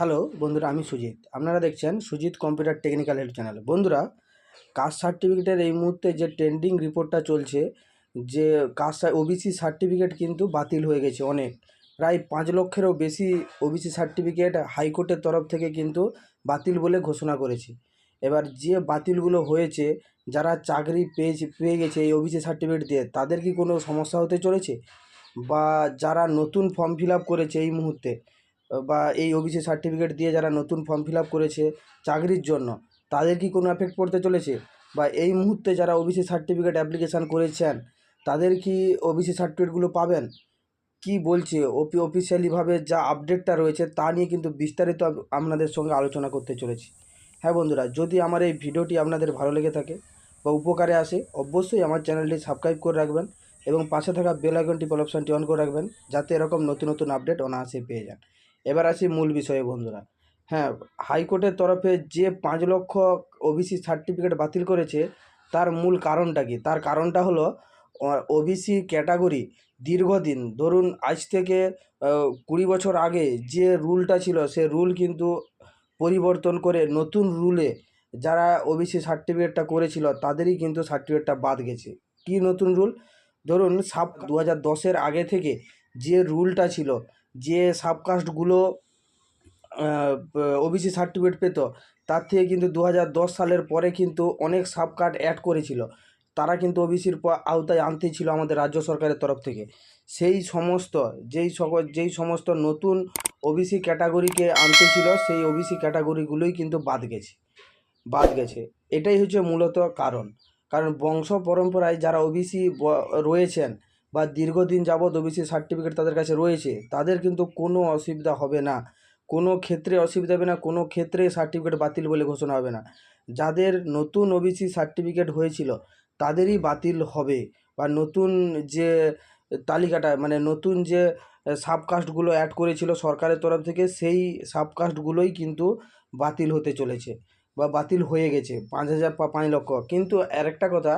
Hello, বন্ধুরা, আমি সুজিত। আপনারা দেখছেন Sujit computer technical help channel. বন্ধুরা, কাস্ট সার্টিফিকেটের এই মুহূর্তে যে ট্রেন্ডিং রিপোর্টটা চলছে, যে কাস্ট ওবিসি সার্টিফিকেট কিন্তু বাতিল হয়ে গেছে অনেক। প্রায় পাঁচ লক্ষেরও বেশি ওবিসি সার্টিফিকেট হাইকোর্টের তরফ থেকে কিন্তু বাতিল বলে ঘোষণা করেছে। এবার যে বাতিলগুলো হয়েছে, যারা চাকরি পেয়েছে, পেয়ে গেছে এই ওবিসি সার্টিফিকেট দিয়ে, তাদের কি কোনো সমস্যা হতে চলেছে? বা যারা নতুন ফর্ম ফিল করেছে এই মুহূর্তে বা এই ওবিসি সার্টিফিকেট দিয়ে যারা নতুন ফর্ম ফিল করেছে চাকরির জন্য, তাদের কি কোনো এফেক্ট পড়তে চলেছে? বা এই মুহূর্তে যারা ওবিসি সার্টিফিকেট অ্যাপ্লিকেশান করেছেন, তাদের কি ওবিসি সার্টিফিকেটগুলো পাবেন? কি বলছে? ওপি অফিসিয়ালিভাবে যা আপডেটটা রয়েছে তা নিয়ে কিন্তু বিস্তারিত আপনাদের সঙ্গে আলোচনা করতে চলেছি। হ্যাঁ বন্ধুরা, যদি আমার এই ভিডিওটি আপনাদের ভালো লেগে থাকে বা উপকারে আসে, অবশ্যই আমার চ্যানেলটি সাবস্ক্রাইব করে রাখবেন এবং পাশে থাকা বেল আইকনটি অপশানটি অন করে রাখবেন, যাতে এরকম নতুন নতুন আপডেট অনায়াসে পেয়ে যান। এবার আসি মূল বিষয়ে বন্ধুরা। হ্যাঁ হাইকোর্টের তরফে যে পাঁচ লক্ষ ওবিসি সার্টিফিকেট বাতিল করেছে, তার মূল কারণটা কি? তার কারণটা হলো ওবিসি ক্যাটাগরি দীর্ঘদিন, ধরুন আজ থেকে কুড়ি বছর আগে যে রুলটা ছিল, সে রুল কিন্তু পরিবর্তন করে নতুন রুলে যারা ওবিসি সার্টিফিকেটটা করেছিল, তাদেরই কিন্তু সার্টিফিকেটটা বাদ গেছে। কি নতুন রুল? ধরুন সাব দু হাজার দশের আগে থেকে যে রুলটা ছিল যে সাবকাস্টগুলো ওবিসি সার্টিফিকেট পেত, তার থেকে কিন্তু দু হাজার দশ সালের পরে কিন্তু অনেক সাবকার্ড অ্যাড করেছিল। তারা কিন্তু ওবিসির আওতায় আনতে ছিল আমাদের রাজ্য সরকারের তরফ থেকে। সেই সমস্ত, যেই সকল যেই সমস্ত নতুন ওবিসি ক্যাটাগরিকে আনতে ছিল, সেই ওবিসি ক্যাটাগরিগুলোই কিন্তু বাদ গেছে। বাদ গেছে। এটাই হচ্ছে মূলত কারণ। কারণ বংশ পরম্পরায় যারা ওবিসি রয়েছেন বা দীর্ঘদিন যাবৎ ওবিসি সার্টিফিকেট তাদের কাছে রয়েছে, তাদের কিন্তু কোনো অসুবিধা হবে না। কোনো ক্ষেত্রে অসুবিধা হবে না, কোনো ক্ষেত্রে সার্টিফিকেট বাতিল বলে ঘোষণা হবে না। যাদের নতুন ওবিসি সার্টিফিকেট হয়েছিল, তাদেরই বাতিল হবে বা নতুন যে তালিকাটা মানে নতুন যে সাবকাস্টগুলো অ্যাড করেছিল সরকারের তরফ থেকে, সেই সাবকাস্টগুলোই কিন্তু বাতিল হতে চলেছে। বা বাতিল হয়ে গেছে, পাঁচ হাজার বা পাঁচ লক্ষ। কিন্তু আর একটা কথা,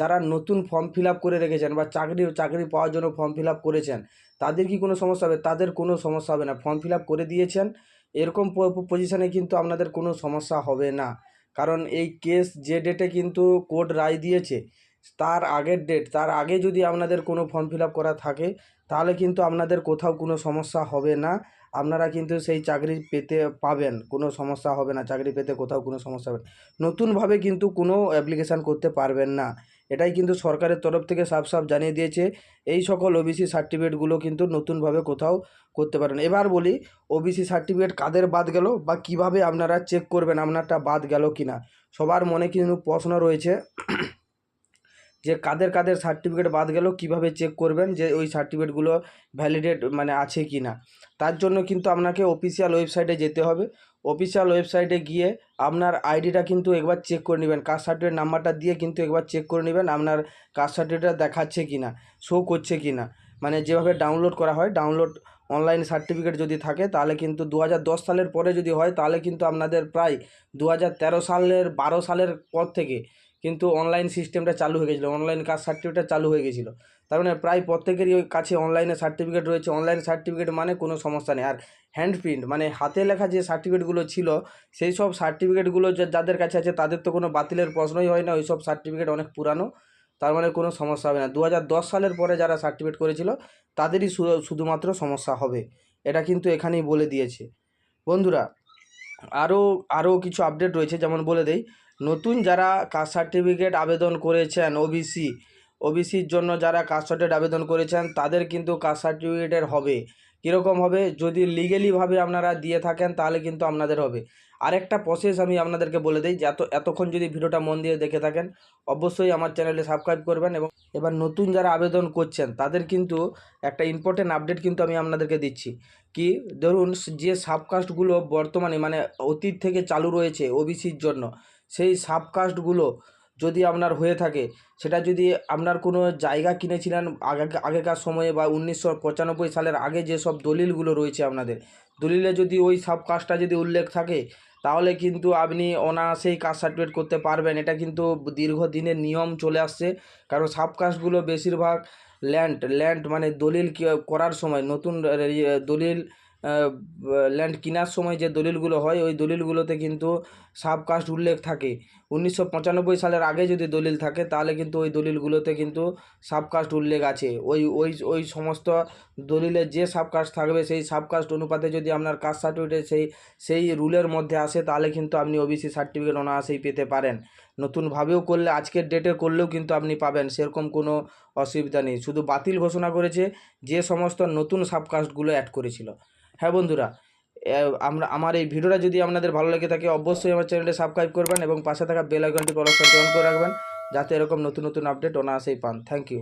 যারা নতুন ফর্ম ফিল করে রেখেছেন বা চাকরি চাকরি পাওয়ার জন্য ফর্ম ফিল করেছেন, তাদের কি কোনো সমস্যা হবে? তাদের কোনো সমস্যা হবে না। ফর্ম ফিল করে দিয়েছেন, এরকম পজিশানে কিন্তু আপনাদের কোনো সমস্যা হবে না। কারণ এই কেস যে ডেটে কিন্তু কোর্ট রায় দিয়েছে তার আগের ডেট তার আগে যদি আপনাদের কোনো ফর্ম ফিল করা থাকে, তাহলে কিন্তু আপনাদের কোথাও কোনো সমস্যা হবে না। আপনারা কিন্তু সেই চাকরি পেতে পাবেন, কোনো সমস্যা হবে না, চাকরি পেতে কোথাও কোনো সমস্যা হবে না। নতুনভাবে কিন্তু কোনো অ্যাপ্লিকেশান করতে পারবেন না। এটাই কিন্তু সরকারের তরফ থেকে সাফ সাফ জানিয়ে দিয়েছে। এই সকল ওবিসি সার্টিফিকেটগুলো কিন্তু নতুনভাবে কোথাও করতে পারেন এবার বলি ওবিসি সার্টিফিকেট কাদের বাদ গেল বা কীভাবে আপনারা চেক করবেন আপনারটা বাদ গেল কি না সবার মনে কিন্তু প্রশ্ন রয়েছে। যে কাদের কাদের সার্টিফিকেট বাদ গেল, কীভাবে চেক করবেন যে ওই সার্টিফিকেটগুলো ভ্যালিডেট মানে আছে কি না তার জন্য কিন্তু আপনাকে অফিসিয়াল ওয়েবসাইটে যেতে হবে। অফিসিয়াল ওয়েবসাইটে গিয়ে আপনার আইডিটা কিন্তু একবার চেক করে নেবেন। কাস্ট সার্টিফিকেট নাম্বারটা দিয়ে কিন্তু একবার চেক করে নেবেন আপনার কাস্ট সার্টিফিকেটটা দেখাচ্ছে কি না শো করছে কি না মানে যেভাবে ডাউনলোড করা হয় ডাউনলোড অনলাইন সার্টিফিকেট যদি থাকে, তাহলে কিন্তু দু সালের পরে যদি হয়, তাহলে কিন্তু আপনাদের প্রায় দু সালের, বারো সালের পর থেকে কিন্তু অনলাইন সিস্টেমটা চালু হয়ে গেছিল। অনলাইন কাজ সার্টিফিকেটটা চালু হয়ে গেছিল। তার মানে প্রায় প্রত্যেকেরই ওই কাছে অনলাইনে সার্টিফিকেট রয়েছে। অনলাইন সার্টিফিকেট মানে কোনো সমস্যা নেই। আর হ্যান্ড প্রিন্ট মানে হাতে লেখা যে সার্টিফিকেটগুলো ছিল, সেই সব সার্টিফিকেটগুলো যাদের কাছে আছে, তাদের তো কোনো বাতিলের প্রশ্নই হয় না। ওই সব সার্টিফিকেট অনেক পুরানো। তার মানে কোনো সমস্যা হবে না। দু সালের পরে যারা সার্টিফিকেট করেছিল, তাদেরই শুধুমাত্র সমস্যা হবে। এটা কিন্তু এখানেই বলে দিয়েছে। বন্ধুরা আরও আরও কিছু আপডেট রয়েছে, যেমন বলে দেই। নতুন যারা কাস্ট সার্টিফিকেট আবেদন করেছেন ওবিসি ওবিসির জন্য যারা কাস্ট সার্টিফিকেট আবেদন করেছেন, তাদের কিন্তু কাস্ট সার্টিফিকেটের হবে। কীরকম হবে? যদি লিগেলিভাবে আপনারা দিয়ে থাকেন, তাহলে কিন্তু আপনাদের হবে। আরেকটা প্রসেস আমি আপনাদেরকে বলে দিই, যে এত, এতক্ষণ যদি ভিডিওটা মন দিয়ে দেখে থাকেন, অবশ্যই আমার চ্যানেলে সাবস্ক্রাইব করবেন এবং এবার নতুন যারা আবেদন করছেন, তাদের কিন্তু একটা ইম্পর্টেন্ট আপডেট কিন্তু আমি আপনাদেরকে দিচ্ছি। কি? ধরুন যে সাবকাস্টগুলো বর্তমানে মানে অতীত থেকে চালু রয়েছে ওবিসির জন্য সেই সাবকাস্টগুলো যদি আপনার হয়ে থাকে, সেটা যদি আপনার কোনো জায়গা কিনেছিলেন আগে আগেকার সময়ে বা উনিশশো পঁচানব্বই সালের আগে যেসব দলিলগুলো রয়েছে আপনাদের, দলিলে যদি ওই সাবকাস্টটা যদি উল্লেখ থাকে, তাহলে কিন্তু আপনি অনায়াসেই কাস্ট সার্টিফিকেট করতে পারবেন। এটা কিন্তু দীর্ঘদিনের নিয়ম চলে আসছে। কারণ সাবকাস্টগুলো বেশিরভাগ ল্যান্ড ল্যান্ড মানে দলিল করার সময় নতুন দলিল ল্যান্ড কেনার সময় যে দলিলগুলো হয়, ওই দলিলগুলোতে কিন্তু সাবকাস্ট উল্লেখ থাকে। উনিশশো পঁচানব্বই সালের আগে যদি দলিল থাকে, তাহলে কিন্তু ওই দলিলগুলোতে কিন্তু সাবকাস্ট উল্লেখ আছে। ওই ওই ওই সমস্ত দলিলের যে সাবকাস্ট থাকবে, সেই সাবকাস্ট অনুপাতে যদি আপনার কাস্ট সার্টিফিকেট সেই সেই রুলের মধ্যে আসে, তাহলে কিন্তু আপনি ও ওবিসি সার্টিফিকেট অনায়াসেই পেতে পারেন। নতুনভাবেও করলে, আজকের ডেটে করলেও কিন্তু আপনি পাবেন, সেরকম কোনো অসুবিধা নেই। শুধু বাতিল ঘোষণা করেছে, যে সমস্ত নতুন সাবকাস্টগুলো অ্যাড করেছিল। হ্যাঁ বন্ধুরা আমরা, আমার এই ভিডিওটা যদি আপনাদের ভালো লাগে থাকে, অবশ্যই আমার চ্যানেলটি সাবস্ক্রাইব করবেন এবং পাশে থাকা বেল আইকনটি অন করে রাখবেন, যাতে এরকম নতুন নতুন আপডেট অনায়াসেই পান। Thank you